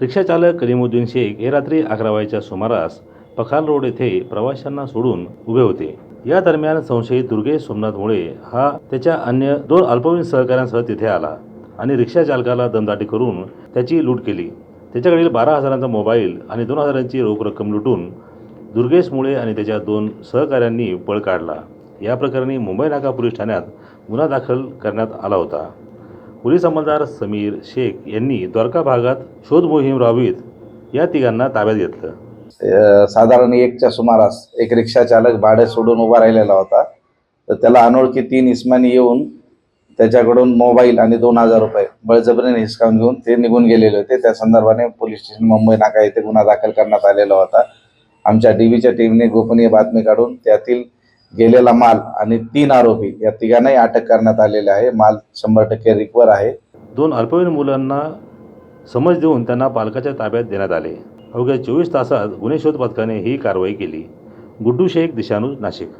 रिक्षाचालक कलिमुद्दीन शेख हे रात्री अकरा वाजेच्या सुमारास पखाल रोड येथे प्रवाशांना सोडून उभे होते. या दरम्यान संशयित दुर्गेश सोमनाथ मुळे हा त्याच्या अन्य दोन अल्पवयीन सहकाऱ्यांसह तिथे आला आणि रिक्षा चालकाला दमदाटी करून त्याची लूट केली. त्याच्याकडील बारा हजारांचा मोबाईल आणि दोन हजारांची रोख रक्कम लुटून दुर्गेश मुळे आणि त्याच्या दोन सहकाऱ्यांनी पळ काढला. या प्रकरणी मुंबई नाका पोलीस ठाण्यात गुन्हा दाखल करण्यात आला होता. पोलीस अंमलदार समीर शेख यांनी द्वारका भागात शोध मोहीम राबवीत या तिघांना ताब्यात घेतलं. साधारण एकच्या सुमारास एक रिक्षा चालक भाडे सोडून उभा राहिलेला होता. तर त्याला अनोळखी तीन इस्मानी येऊन त्याच्याकडून मोबाईल आणि दोन हजार रुपये बळजबरीने हिसकावून घेऊन ते निघून गेलेले होते. त्या संदर्भाने पोलीस स्टेशन मुंबई नाका येथे गुन्हा दाखल करण्यात आलेला होता. आमच्या डीबीच्या टीमने गोपनीय बातमी काढून त्यातील गेलेला माल आणि तीन आरोपी या तिघांनाही अटक करण्यात आलेले आहे. माल शंभर टक्के रिकवर आहे. दोन अल्पवयीन मुलांना समज देऊन त्यांना पालकाच्या ताब्यात देण्यात आले. अवघ्या चोवीस तासात गुन्हे शोध पथकाने ही कारवाई केली. गुड्डू शेख दिशानू नाशिक.